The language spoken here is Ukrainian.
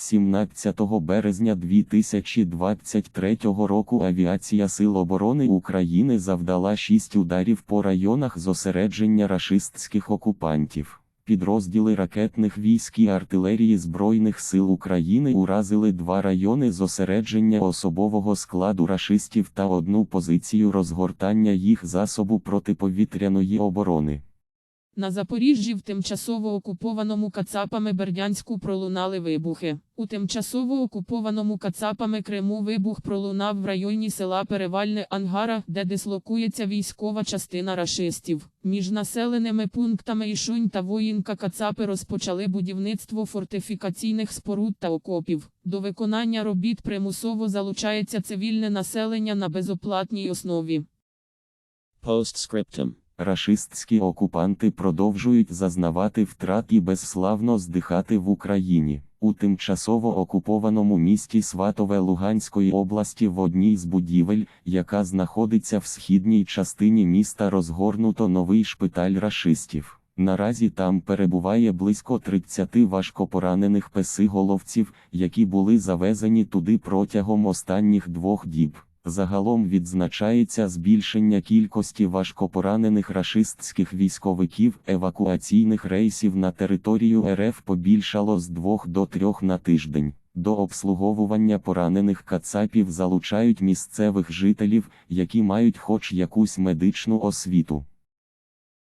17 березня 2023 року авіація Сил оборони України завдала шість ударів по районах зосередження рашистських окупантів. Підрозділи ракетних військ і артилерії Збройних сил України уразили два райони зосередження особового складу рашистів та одну позицію розгортання їх засобу протиповітряної оборони. На Запоріжжі в тимчасово окупованому Кацапами Бердянську пролунали вибухи. У тимчасово окупованому Кацапами Криму вибух пролунав в районі села Перевальне Ангара, де дислокується військова частина рашистів. Між населеними пунктами Ішунь та Воїнка Кацапи розпочали будівництво фортифікаційних споруд та окопів. До виконання робіт примусово залучається цивільне населення на безоплатній основі. Postscriptum. Рашистські окупанти продовжують зазнавати втрат і безславно здихати в Україні. У тимчасово окупованому місті Сватове Луганської області в одній з будівель, яка знаходиться в східній частині міста, розгорнуто новий шпиталь рашистів. Наразі там перебуває близько 30 важкопоранених песиголовців, які були завезені туди протягом останніх двох діб. Загалом відзначається збільшення кількості важкопоранених рашистських військовиків, евакуаційних рейсів на територію РФ побільшало з двох до трьох на тиждень. До обслуговування поранених кацапів залучають місцевих жителів, які мають хоч якусь медичну освіту.